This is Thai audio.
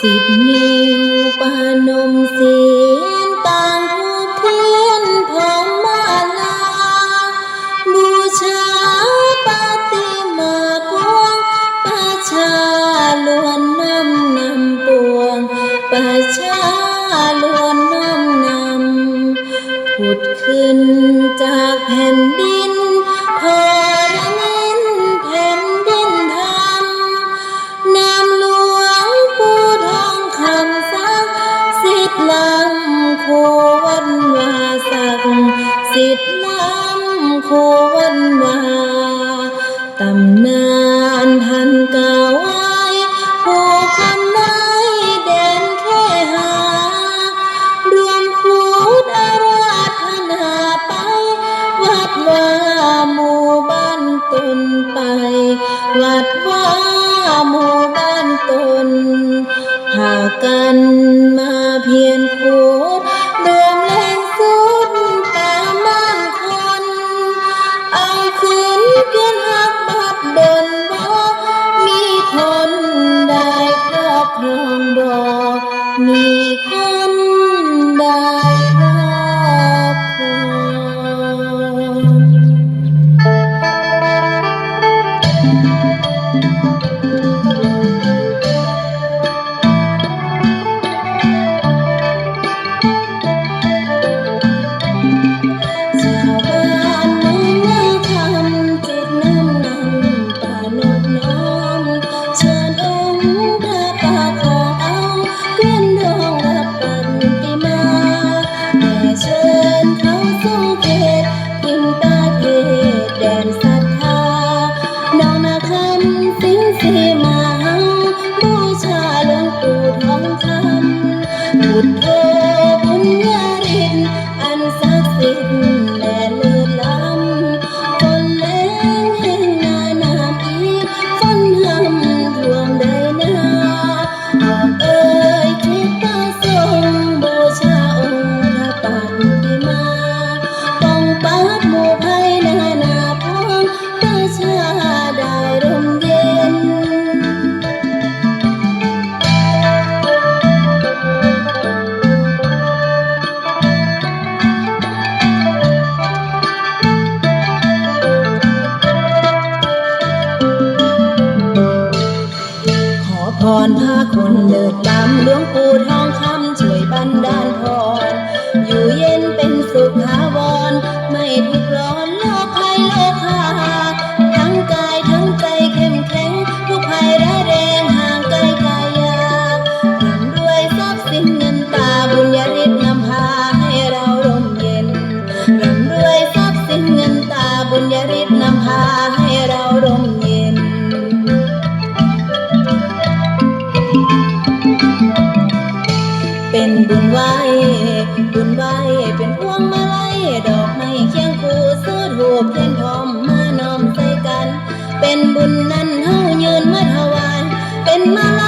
สิบนิ้วปานมเสียนต่างทูกเทียนผองมาลา บูชาปาติมากวงประชาลวนน้ำนำปวงประชาลวนน้ำนำผุดขึ้นจากแผ่นดิน ตำนานพันกา หลวงปู่ท บเทียนหอมมาน้อมใส่กัน เป็นบุญนั้นเฮายืนมาถวายเป็นมาลา